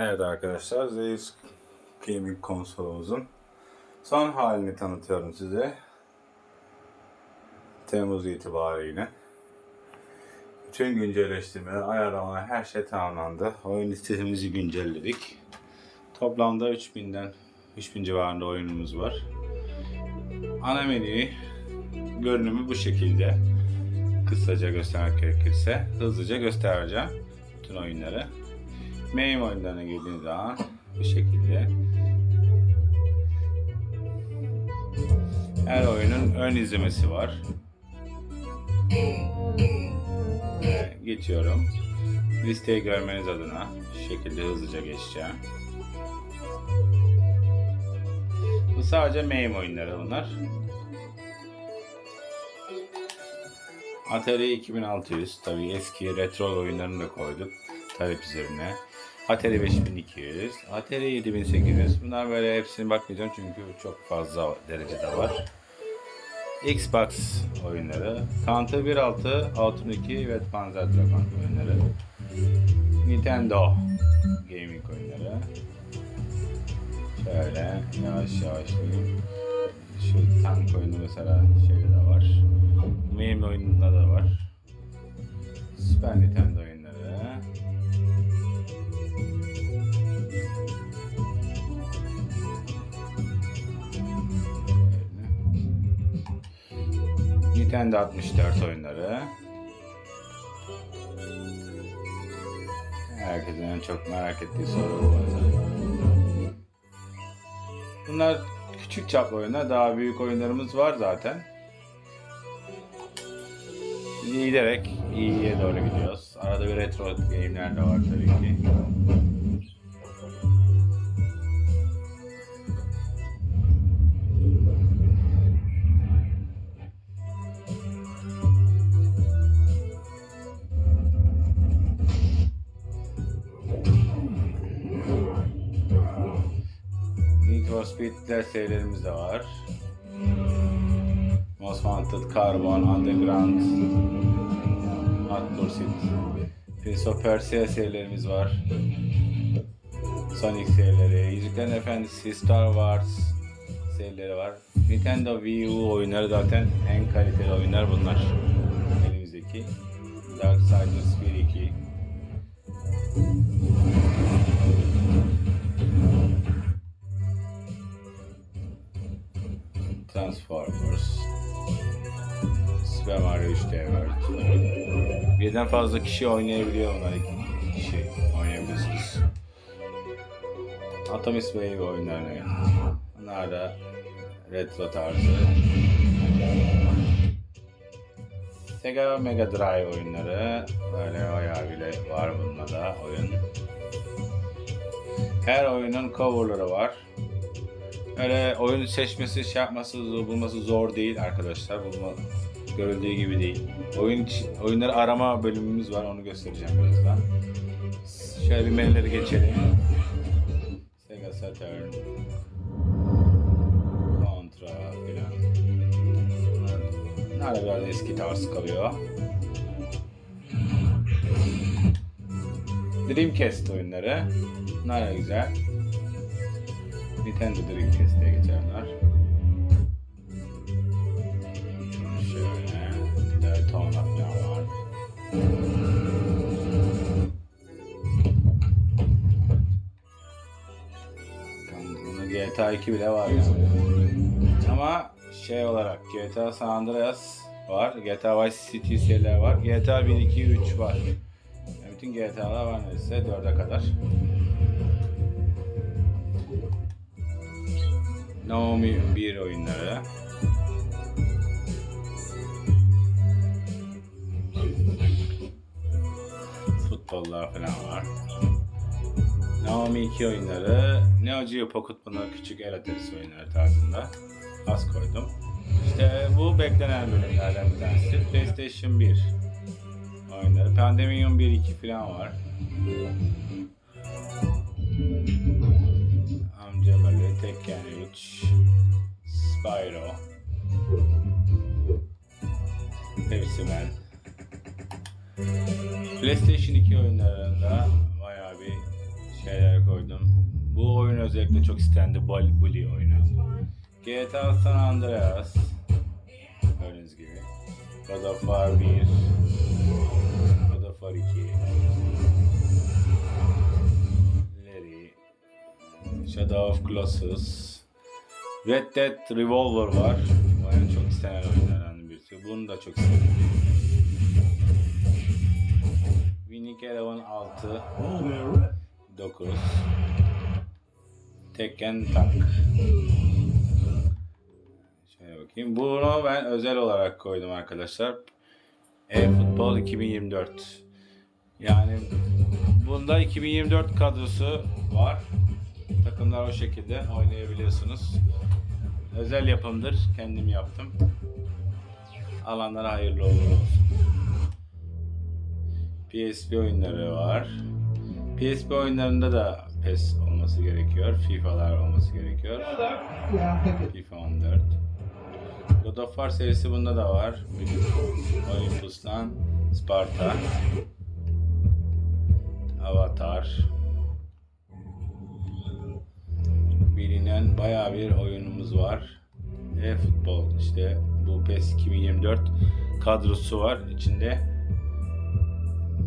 Evet arkadaşlar Zeus Gaming konsolumuzun son halini tanıtıyorum size. Temmuz itibariyle. Bütün güncelleştirmeler, ayarlamalar her şey tamamlandı. Oyun listemizi güncelledik. Toplamda 3000'den 3000 civarında oyunumuz var. Ana menü görünümü bu şekilde. Kısaca göstermek gerekirse hızlıca göstereceğim bütün oyunları. Main oyunlarına girdiğiniz zaman bu şekilde her oyunun ön izlemesi var. Ve geçiyorum. Listeyi görmeniz adına şu şekilde hızlıca geçeceğim. Bu sadece main oyunları bunlar. Atari 2600 tabi eski retro oyunlarını da koyduk talep üzerine. Atari 5200, Atari 7800. Bunlar böyle hepsini bakmayacağım çünkü çok fazla derecede var. Xbox oyunları, Counter 1.6, Outrun 2 ve Panzer Dragoon oyunları. Nintendo gaming oyunları. Şöyle yavaş yavaş diyeyim. Şu tank oyunu mesela şeyde de var. Main oyununda da var. Super Nintendo Nintendo 64 oyunları. Herkesin en çok merak ettiği soru bu. Bunlar küçük çaplı oyunlar. Daha büyük oyunlarımız var zaten. Giderek iyiye doğru gidiyoruz. Arada bir retro game'ler de var tabii ki. Speed'ler serilerimiz de var. Most Wanted, Carbon, Underground, Hot Pursuit, Prince of Persia serilerimiz var. Sonic serileri, Yüzüklerin Efendisi, Star Wars serileri var. Nintendo Wii U oyunları zaten en kaliteli oyunlar bunlar. Elimizdeki. Darksiders 1 2 Transformers. Super Mario 3D World Birden fazla kişi oynayabiliyor bunlar iki kişi oynayabilirsiniz. Atomic Wave oyunlarını Bunlar da retro tarzı. Sega Mega Drive oyunları. Böyle bayağı bile var bunda da oyun. Her oyunun coverları var Öyle oyun seçmesi, şey yapması, bulması zor değil arkadaşlar. Bulma görüldüğü gibi değil. Oyun oyunları arama bölümümüz var. Onu göstereceğim birazdan. Şöyle bir menüleri geçelim. Sega Saturn. Contra filan. Bunlar biraz eski tarz kalıyor. Dreamcast oyunları. Bunlar da güzel. Nintendo Dreamcast'e geçenler. Şöyle Daytona falan var. GTA 2 bile var yani. Ama şey olarak GTA San Andreas var, GTA Vice City serileri var, GTA 1, 2, 3 var. Yani bütün GTA'lar var neredeyse 4'e kadar. Naomi 1 oyunları. Futbollar falan var. Naomi 2 oyunları. Neo Geo Pocket bunlar küçük el ateşi oyunları tarzında. Az koydum. İşte bu beklenen bölümlerden bir tanesi. PlayStation 1 oyunları. Pandemium 1 2 falan var. Spyro, Hepsi ben. PlayStation 2 oyunlarında bayağı bir şeyler koydum. Bu oyun özellikle çok istendi. Bul- Bully oyunu. GTA San Andreas. Gördüğünüz gibi. God of War 1. God of War 2. Larry. Shadow of Colossus. Red Dead Revolver var. Oyun çok istenen oyunlardan birisi. Bunu da çok istedim. Winning Eleven 6. 9. Tekken Tank. Şöyle bakayım. Bunu ben özel olarak koydum arkadaşlar. E-Futbol 2024. Yani bunda 2024 kadrosu var. Takımlar o şekilde oynayabiliyorsunuz. Özel yapımdır. Kendim yaptım. Alanlara hayırlı uğurlu olsun. PSP oyunları var. PSP oyunlarında da PES olması gerekiyor. FIFA'lar olması gerekiyor. FIFA 14. God of War serisi bunda da var. Olympus'tan Sparta. Avatar. Bilinen bayağı bir oyunumuz var. E-futbol işte bu PES 2024 kadrosu var içinde.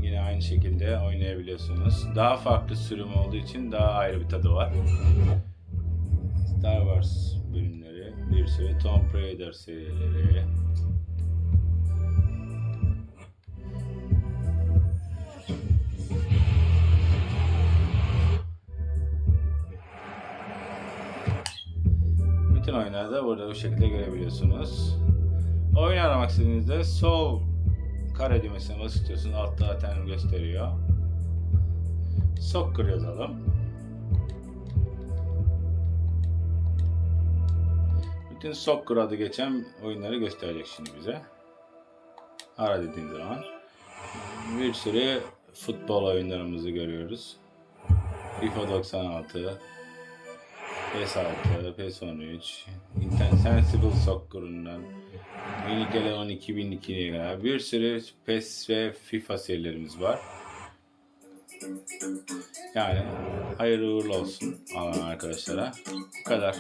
Yine aynı şekilde oynayabiliyorsunuz. Daha farklı sürüm olduğu için daha ayrı bir tadı var. Star Wars bölümleri, bir sürü Tomb Raider serileri. Da burada bu şekilde görebiliyorsunuz. Oyun aramak istediğinizde sol kare düğmesine basıyorsunuz. Altta zaten gösteriyor. Soccer yazalım. Bütün Soccer adı geçen oyunları gösterecek şimdi bize. Ara dediğim zaman. Bir sürü futbol oyunlarımızı görüyoruz. FIFA 96, PES 6, PES 13, Insensible Soccer'ından Winning Eleven 2002'ye kadar bir sürü PES ve FIFA serilerimiz var. Yani hayırlı uğurlu olsun alan arkadaşlara. Bu kadar.